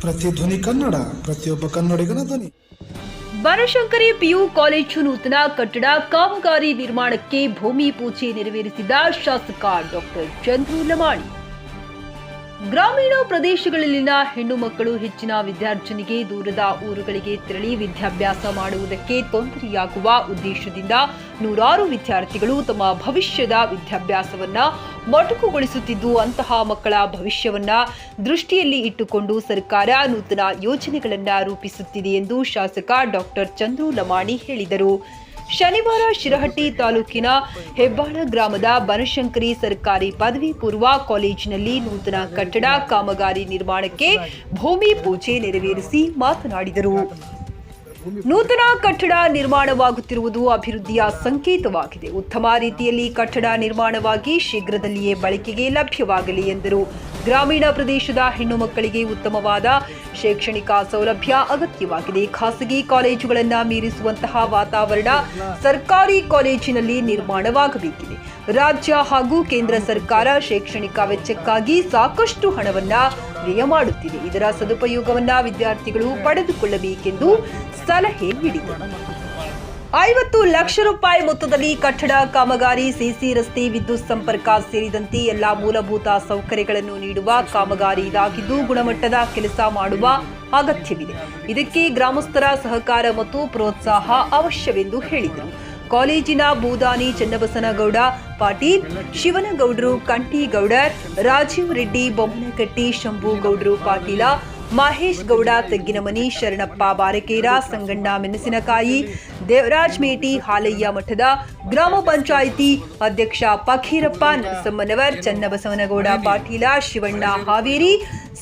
ಪ್ರತಿಧ್ವನಿ ಕನ್ನಡ, ಪ್ರತಿಯೊಬ್ಬ ಕನ್ನಡಿಗನ ಧ್ವನಿ. Banashankari PU college ನೂತನ ಕಟ್ಟಡ ಕಾಮಗಾರಿ ನಿರ್ಮಾಣಕ್ಕೆ ಭೂಮಿ ಪೂಜೆ ನೆರವೇರಿಸಿದ ಶಾಸಕ ಡಾಕ್ಟರ್ ಚಂದ್ರು ಲಮಾಣಿ. ಗ್ರಾಮೀಣ ಪ್ರದೇಶಗಳಲ್ಲಿನ ಹೆಣ್ಣು ಮಕ್ಕಳು ಹೆಚ್ಚಿನ ವಿದ್ಯಾರ್ಜನೆಗೆ ದೂರದ ಊರುಗಳಿಗೆ ತೆರಳಿ ವಿದ್ಯಾಭ್ಯಾಸ ಮಾಡುವುದಕ್ಕೆ ತೊಂದರೆಯಾಗುವ ಉದ್ದೇಶದಿಂದ ನೂರಾರು ವಿದ್ಯಾರ್ಥಿಗಳು ತಮ್ಮ ಭವಿಷ್ಯದ ವಿದ್ಯಾಭ್ಯಾಸವನ್ನ ಮೊಟಕುಗೊಳಿಸುತ್ತಿದ್ದು, ಅಂತಹ ಮಕ್ಕಳ ಭವಿಷ್ಯವನ್ನ ದೃಷ್ಟಿಯಲ್ಲಿ ಇಟ್ಟುಕೊಂಡು ಸರ್ಕಾರ ನೂತನ ಯೋಜನೆಗಳನ್ನ ರೂಪಿಸುತ್ತಿದೆ ಎಂದು ಶಾಸಕ ಡಾಕ್ಟರ್ ಚಂದ್ರು ಲಮಾಣಿ ಹೇಳಿದರು. ಶನಿವಾರ ಶಿರಹಟ್ಟಿ ತಾಲೂಕಿನ ಹೆಬ್ಬಾಳ ಗ್ರಾಮದ ಬನಶಂಕರಿ ಸರ್ಕಾರಿ ಪದವಿ ಪೂರ್ವ ಕಾಲೇಜಿನಲ್ಲಿ ನೂತನ ಕಟ್ಟಡ ಕಾಮಗಾರಿ ನಿರ್ಮಾಣಕ್ಕೆ ಭೂಮಿ ಪೂಜೆ ನೆರವೇರಿಸಿ ಮಾತನಾಡಿದರು. ನೂತನ ಕಟ್ಟಡ ನಿರ್ಮಾಣವಾಗುತ್ತಿರುವುದು ಅಭಿವೃದ್ಧಿಯ ಸಂಕೇತವಾಗಿದೆ. ಉತ್ತಮ ರೀತಿಯಲ್ಲಿ ಕಟ್ಟಡ ನಿರ್ಮಾಣವಾಗಿ ಶೀಘ್ರದಲ್ಲಿಯೇ ಬಳಕೆಗೆ ಲಭ್ಯವಾಗಲಿ ಎಂದರು. ಗ್ರಾಮೀಣ ಪ್ರದೇಶದ ಹೆಣ್ಣು ಮಕ್ಕಳಿಗೆ ಉತ್ತಮವಾದ ಶೈಕ್ಷಣಿಕ ಸೌಲಭ್ಯ ಅಗತ್ಯವಾಗಿದೆ. ಖಾಸಗಿ ಕಾಲೇಜುಗಳನ್ನು ಮೀರಿಸುವಂತಹ ವಾತಾವರಣ ಸರ್ಕಾರಿ ಕಾಲೇಜಿನಲ್ಲಿ ನಿರ್ಮಾಣವಾಗಬೇಕಿದೆ. ರಾಜ್ಯ ಹಾಗೂ ಕೇಂದ್ರ ಸರ್ಕಾರ ಶೈಕ್ಷಣಿಕ ವೆಚ್ಚಕ್ಕಾಗಿ ಸಾಕಷ್ಟು ಹಣವನ್ನ ವ್ಯಯ ಮಾಡುತ್ತಿದೆ. ಇದರ ಸದುಪಯೋಗವನ್ನ ವಿದ್ಯಾರ್ಥಿಗಳು ಪಡೆದುಕೊಳ್ಳಬೇಕೆಂದು ಸಲಹೆ ನೀಡಿದರು. ಐವತ್ತು ಲಕ್ಷ ರೂಪಾಯಿ ಮೊತ್ತದಲ್ಲಿ ಕಟ್ಟಡ, ಕಾಮಗಾರಿ ಸಿಸಿ ರಸ್ತೆ, ವಿದ್ಯುತ್ ಸಂಪರ್ಕ ಸೇರಿದಂತೆ ಎಲ್ಲಾ ಮೂಲಭೂತ ಸೌಕರ್ಯಗಳನ್ನು ನೀಡುವ ಕಾಮಗಾರಿ ಇದಾಗಿದ್ದು, ಗುಣಮಟ್ಟದ ಕೆಲಸ ಮಾಡುವ ಅಗತ್ಯವಿದೆ. ಇದಕ್ಕೆ ಗ್ರಾಮಸ್ಥರ ಸಹಕಾರ ಮತ್ತು ಪ್ರೋತ್ಸಾಹ ಅವಶ್ಯವೆಂದು ಹೇಳಿದರು. ಕಾಲೇಜಿನ ಬೂದಾನಿ ಚನ್ನಬಸನಗೌಡ, ಪಾಟೀಲ್, ಶಿವನಗೌಡರು ಕಂಠಿಗೌಡರ್ ರಾಜೀವ್ ರೆಡ್ಡಿ, ಬೊಮ್ಮನಕಟ್ಟಿ, ಶಂಭುಗೌಡರು, ಪಾಟೀಲ ಮಹೇಶ್ ಗೌಡ ತೆಗ್ಗಿನಮನಿ, ಶರಣಪ್ಪ ಬಾರಕೇರ, ಸಂಗಣ್ಣ ಮೆಣಸಿನಕಾಯಿ ದೇವರಾಜ್ ಮೇಟಿ ಹಾಲಯ್ಯ ಮಠದ ಗ್ರಾಮ ಪಂಚಾಯಿತಿ ಅಧ್ಯಕ್ಷ ಪಖೀರಪ್ಪ ನರಸಮ್ಮನವರ್, ಚನ್ನಬಸವನಗೌಡ ಪಾಟೀಲ, ಶಿವಣ್ಣ ಹಾವೇರಿ,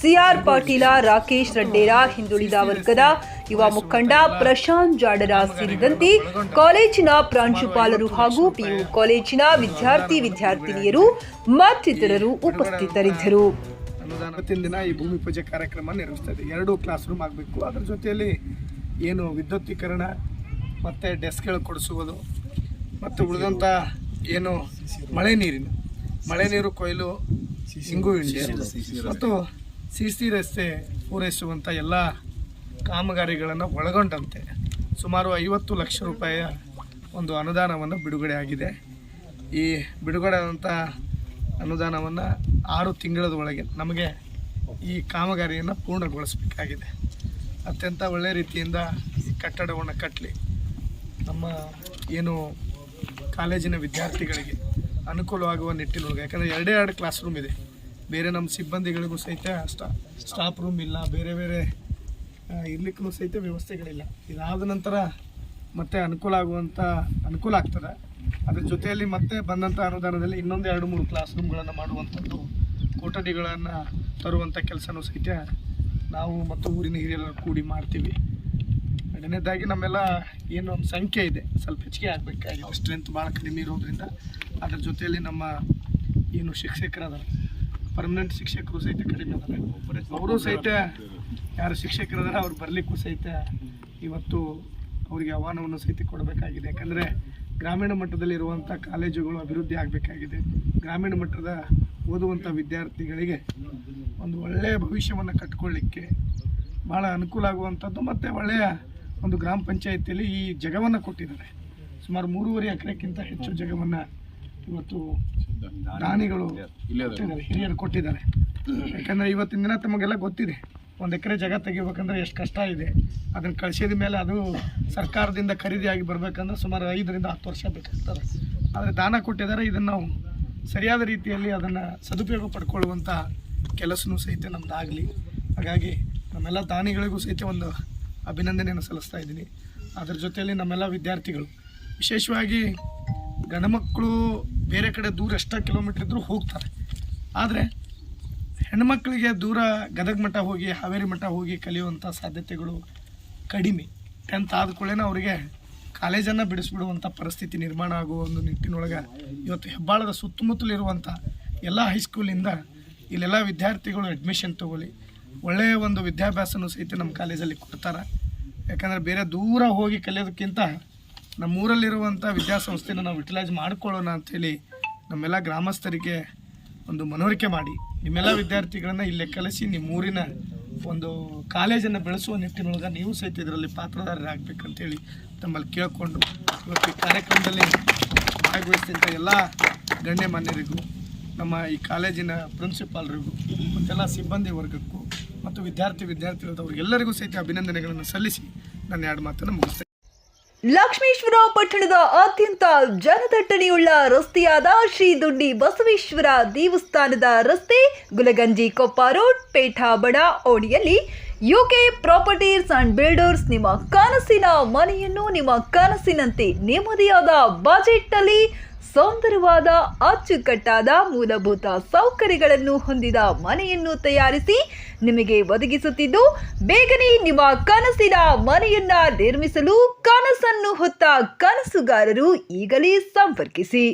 ಸಿಆರ್ ಪಾಟೀಲ, ರಾಕೇಶ್ ರಡ್ಡೇರ ಹಿಂದುಳಿದ ವರ್ಗದ ಯುವ ಮುಖಂಡ ಪ್ರಶಾಂತ್ ಜಾಡರ ಸೇರಿದಂತೆ ಕಾಲೇಜಿನ ಪ್ರಾಂಶುಪಾಲರು ಹಾಗೂ ಪಿಯು ಕಾಲೇಜಿನ ವಿದ್ಯಾರ್ಥಿ ವಿದ್ಯಾರ್ಥಿನಿಯರು ಮತ್ತಿತರರು ಉಪಸ್ಥಿತರಿದ್ದರು. ಇವತ್ತಿನ ದಿನ ಈ ಭೂಮಿ ಪೂಜೆ ಕಾರ್ಯಕ್ರಮ ನಿರ್ವಹಿಸ್ತಾ ಇದೆ. ಎರಡು ಕ್ಲಾಸ್ ರೂಮ್ ಆಗಬೇಕು. ಅದರ ಜೊತೆಯಲ್ಲಿ ಏನು ವಿದ್ಯುತ್ತೀಕರಣ ಮತ್ತು ಡೆಸ್ಕ್ಗಳು ಕೊಡಿಸುವುದು ಮತ್ತು ಉಳಿದಂಥ ಏನು ಮಳೆ ನೀರಿನ ಮಳೆ ನೀರು, ಕೊಯ್ಲು ಸಿಂಗು ಇಂಡಿಯಾ ಮತ್ತು ಸಿ ಸಿ ರಸ್ತೆ ಪೂರೈಸುವಂಥ ಎಲ್ಲ ಕಾಮಗಾರಿಗಳನ್ನು ಒಳಗೊಂಡಂತೆ. ಸುಮಾರು ಐವತ್ತು ಲಕ್ಷ ರೂಪಾಯಿಯ ಒಂದು ಅನುದಾನವನ್ನು ಬಿಡುಗಡೆ ಆಗಿದೆ. ಈ ಬಿಡುಗಡೆ ಆದಂಥ ಅನುದಾನವನ್ನು ಆರು ತಿಂಗಳದ ಒಳಗೆ ನಮಗೆ ಈ ಕಾಮಗಾರಿಯನ್ನು ಪೂರ್ಣಗೊಳಿಸಬೇಕಾಗಿದೆ. ಅತ್ಯಂತ ಒಳ್ಳೆಯ ರೀತಿಯಿಂದ ಈ ಕಟ್ಟಡವನ್ನು ಕಟ್ಟಲಿ ನಮ್ಮ ಏನು ಕಾಲೇಜಿನ ವಿದ್ಯಾರ್ಥಿಗಳಿಗೆ ಅನುಕೂಲವಾಗುವ ನಿಟ್ಟಿನೊಳಗೆ, ಯಾಕಂದರೆ ಎರಡೇ ಎರಡು ಕ್ಲಾಸ್ ರೂಮ್ ಇದೆ. ಬೇರೆ ನಮ್ಮ ಸಿಬ್ಬಂದಿಗಳಿಗೂ ಸಹಿತ ಸ್ಟಾ ಸ್ಟಾಫ್ ರೂಮ್ ಇಲ್ಲ, ಬೇರೆ ಬೇರೆ ಇರ್ಲಿಕ್ಕೂ ಸಹಿತ ವ್ಯವಸ್ಥೆಗಳಿಲ್ಲ. ಇದಾದ ನಂತರ ಮತ್ತೆ ಅನುಕೂಲ ಆಗುವಂಥ ಅನುಕೂಲ ಆಗ್ತದೆ. ಅದ್ರ ಜೊತೆಯಲ್ಲಿ ಮತ್ತೆ ಬಂದಂಥ ಅನುದಾನದಲ್ಲಿ ಇನ್ನೊಂದು ಎರಡು, ಮೂರು ಕ್ಲಾಸ್ ರೂಮ್ಗಳನ್ನು ಮಾಡುವಂಥದ್ದು, ಕೊಠಡಿಗಳನ್ನು ತರುವಂಥ ಕೆಲಸನೂ ಸಹಿತ ನಾವು ಮತ್ತು ಊರಿನ ಹಿರಿಯರು ಕೂಡಿ ಮಾಡ್ತೀವಿ. ಎರಡನೇದಾಗಿ ನಮ್ಮೆಲ್ಲ ಏನು ಒಂದು ಸಂಖ್ಯೆ ಇದೆ, ಸ್ವಲ್ಪ ಹೆಚ್ಚಿಗೆ ಆಗಬೇಕಾಗಿತ್ತು ಸ್ಟ್ರೆಂತ್ ಭಾಳ ಕಡಿಮೆ ಇರೋದ್ರಿಂದ ಅದ್ರ ಜೊತೆಯಲ್ಲಿ ನಮ್ಮ ಏನು ಶಿಕ್ಷಕರಾದ ಪರ್ಮನೆಂಟ್ ಶಿಕ್ಷಕರು ಸಹಿತ ಕಡಿಮೆ ಅದಾರೆ ಅವರು ಸಹಿತ ಯಾರು ಶಿಕ್ಷಕರದಾರ, ಅವ್ರು ಬರಲಿಕ್ಕೂ ಸಹಿತ ಇವತ್ತು ಅವರಿಗೆ ಆಹ್ವಾನವನ್ನು ಸಹಿತ ಕೊಡಬೇಕಾಗಿದೆ. ಯಾಕಂದರೆ ಗ್ರಾಮೀಣ ಮಟ್ಟದಲ್ಲಿರುವಂಥ ಕಾಲೇಜುಗಳು ಅಭಿವೃದ್ಧಿ ಆಗಬೇಕಾಗಿದೆ. ಗ್ರಾಮೀಣ ಮಟ್ಟದ ಓದುವಂಥ ವಿದ್ಯಾರ್ಥಿಗಳಿಗೆ ಒಂದು ಒಳ್ಳೆಯ ಭವಿಷ್ಯವನ್ನು ಕಟ್ಕೊಳ್ಳಿಕ್ಕೆ ಭಾಳ ಅನುಕೂಲ ಆಗುವಂಥದ್ದು ಮತ್ತು ಒಳ್ಳೆಯ ಒಂದು ಗ್ರಾಮ ಪಂಚಾಯಿತಿಯಲ್ಲಿ ಈ ಜಗವನ್ನು ಕೊಟ್ಟಿದ್ದಾರೆ. ಸುಮಾರು ಮೂರುವರೆ ಎಕರೆಕ್ಕಿಂತ ಹೆಚ್ಚು ಜಗವನ್ನ ಇವತ್ತು ದಾನಿಗಳು ಹಿರಿಯರು ಕೊಟ್ಟಿದ್ದಾರೆ. ಯಾಕಂದರೆ ಇವತ್ತಿನ ದಿನ ತಮಗೆಲ್ಲ ಗೊತ್ತಿದೆ, ಒಂದು ಎಕರೆ ಜಾಗ ತೆಗಿಬೇಕಂದ್ರೆ ಎಷ್ಟು ಕಷ್ಟ ಇದೆ. ಅದನ್ನು ಕಳಿಸಿದ ಮೇಲೆ ಅದು ಸರ್ಕಾರದಿಂದ ಖರೀದಿಯಾಗಿ ಬರಬೇಕಂದ್ರೆ ಸುಮಾರು ಐದರಿಂದ ಹತ್ತು ವರ್ಷ ಬೇಕಾಗ್ತದೆ. ಆದರೆ ದಾನ ಕೊಟ್ಟಿದ್ದಾರೆ, ಇದನ್ನು ನಾವು ಸರಿಯಾದ ರೀತಿಯಲ್ಲಿ ಅದನ್ನು ಸದುಪಯೋಗ ಪಡ್ಕೊಳ್ಳುವಂಥ ಕೆಲಸನೂ ಸಹಿತ ನಮ್ಮದಾಗಲಿ ಹಾಗಾಗಿ ನಮ್ಮೆಲ್ಲ ದಾನಿಗಳಿಗೂ ಸಹಿತ ಒಂದು ಅಭಿನಂದನೆಯನ್ನು ಸಲ್ಲಿಸ್ತಾ ಇದ್ದೀನಿ. ಅದರ ಜೊತೆಯಲ್ಲಿ ನಮ್ಮೆಲ್ಲ ವಿದ್ಯಾರ್ಥಿಗಳು, ವಿಶೇಷವಾಗಿ ಗಂಡುಮಕ್ಕಳು ಬೇರೆ ಕಡೆ ದೂರ ಎಷ್ಟೋ ಕಿಲೋಮೀಟ್ರ್ ಇದ್ದರೂ ಹೋಗ್ತಾರೆ. ಆದರೆ ಹೆಣ್ಮಕ್ಳಿಗೆ ದೂರ ಗದಗ ಮಠ ಹೋಗಿ, ಹಾವೇರಿ ಮಠ ಹೋಗಿ ಕಲಿಯುವಂಥ ಸಾಧ್ಯತೆಗಳು ಕಡಿಮೆ. ಟೆಂತ್ ಆದ ಕೂಡಲೇ ಅವರಿಗೆ ಕಾಲೇಜನ್ನು ಬಿಡಿಸ್ಬಿಡುವಂಥ ಪರಿಸ್ಥಿತಿ ನಿರ್ಮಾಣ ಆಗುವ ಒಂದು ನಿಟ್ಟಿನೊಳಗೆ ಇವತ್ತು ಹೆಬ್ಬಾಳದ ಸುತ್ತಮುತ್ತಲಿರುವಂಥ ಎಲ್ಲ ಹೈಸ್ಕೂಲಿಂದ ಇಲ್ಲೆಲ್ಲ ವಿದ್ಯಾರ್ಥಿಗಳು ಅಡ್ಮಿಷನ್ ತೊಗೊಳ್ಳಿ. ಒಳ್ಳೆಯ ಒಂದು ವಿದ್ಯಾಭ್ಯಾಸನೂ ಸಹಿತ ನಮ್ಮ ಕಾಲೇಜಲ್ಲಿ ಕೊಡ್ತಾರೆ. ಯಾಕಂದರೆ ಬೇರೆ ದೂರ ಹೋಗಿ ಕಲಿಯೋದಕ್ಕಿಂತ ನಮ್ಮೂರಲ್ಲಿರುವಂಥ ವಿದ್ಯಾಸಂಸ್ಥೆನ ನಾವು ಯುಟಿಲೈಸ್ ಮಾಡ್ಕೊಳ್ಳೋಣ ಅಂಥೇಳಿ ನಮ್ಮೆಲ್ಲ ಗ್ರಾಮಸ್ಥರಿಗೆ ಒಂದು ಮನವರಿಕೆ ಮಾಡಿ. ನಿಮ್ಮೆಲ್ಲ ವಿದ್ಯಾರ್ಥಿಗಳನ್ನು ಇಲ್ಲೇ ಕಲಿಸಿ ನಿಮ್ಮೂರಿನ ಒಂದು ಕಾಲೇಜನ್ನು ಬೆಳೆಸುವ ನಿಟ್ಟಿನೊಳಗೆ ನೀವು ಸಹಿತ ಇದರಲ್ಲಿ ಪಾತ್ರಧಾರರಾಗಬೇಕಂತೇಳಿ ತಮ್ಮಲ್ಲಿ ಕೇಳಿಕೊಂಡು ಇವತ್ತು ಈ ಕಾರ್ಯಕ್ರಮದಲ್ಲಿ ಭಾಗವಹಿಸಿದಂಥ ಎಲ್ಲ ಗಣ್ಯಮಾನ್ಯರಿಗೂ, ನಮ್ಮ ಈ ಕಾಲೇಜಿನ ಪ್ರಿನ್ಸಿಪಾಲ್ರಿಗೂ, ಮತ್ತೆಲ್ಲ ಸಿಬ್ಬಂದಿ ವರ್ಗಕ್ಕೂ, ಮತ್ತು ವಿದ್ಯಾರ್ಥಿ ವಿದ್ಯಾರ್ಥಿಗಳವ್ರಿಗೆಲ್ಲರಿಗೂ ಸಹಿತ ಅಭಿನಂದನೆಗಳನ್ನು ಸಲ್ಲಿಸಿ ನನ್ನ ಎರಡು ಮಾತನ್ನು ಮುಗಿಸ್ತೇನೆ. ಲಕ್ಷ್ಮೇಶ್ವರ ಪಟ್ಟಣದ ಅತ್ಯಂತ ಜನದಟ್ಟಣೆಯುಳ್ಳ ರಸ್ತೆಯಾದ ಶ್ರೀ ದುಂಡಿ ಬಸವೇಶ್ವರ ದೇವಸ್ಥಾನದ ರಸ್ತೆ ಗುಲಗಂಜಿ ಕೊಪ್ಪ ರೋಡ್ ಪೇಠ ಬಡ ಓಣಿಯಲ್ಲಿ ಯುಕೆ ಪ್ರಾಪರ್ಟೀಸ್ ಅಂಡ್ ಬಿಲ್ಡರ್ಸ್ ನಿಮ್ಮ ಕನಸಿನ ಮನೆಯನ್ನು ನಿಮ್ಮ ಕನಸಿನಂತೆ ನೆಮ್ಮದಿಯಾದ ಬಜೆಟ್ನಲ್ಲಿ ಸುಂದರವಾದ ಅಚ್ಚುಕಟ್ಟಾದ ಮೂಲಭೂತ ಸೌಕರ್ಯಗಳನ್ನು ಹೊಂದಿದ ಮನೆಯನ್ನು ತಯಾರಿಸಿ ನಿಮಗೆ ಒದಗಿಸುತ್ತಿದ್ದು, ಬೇಗನೆ ನಿಮ್ಮ ಕನಸಿನ ಮನೆಯನ್ನ ನಿರ್ಮಿಸಲು ಕನಸನ್ನು ಹೊತ್ತ ಕನಸುಗಾರರು ಈಗಲೇ ಸಂಪರ್ಕಿಸಿ.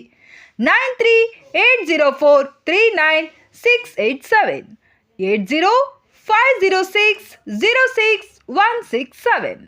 Nine three eight zero four three nine six eight seven, eight zero five zero six zero six one six seven.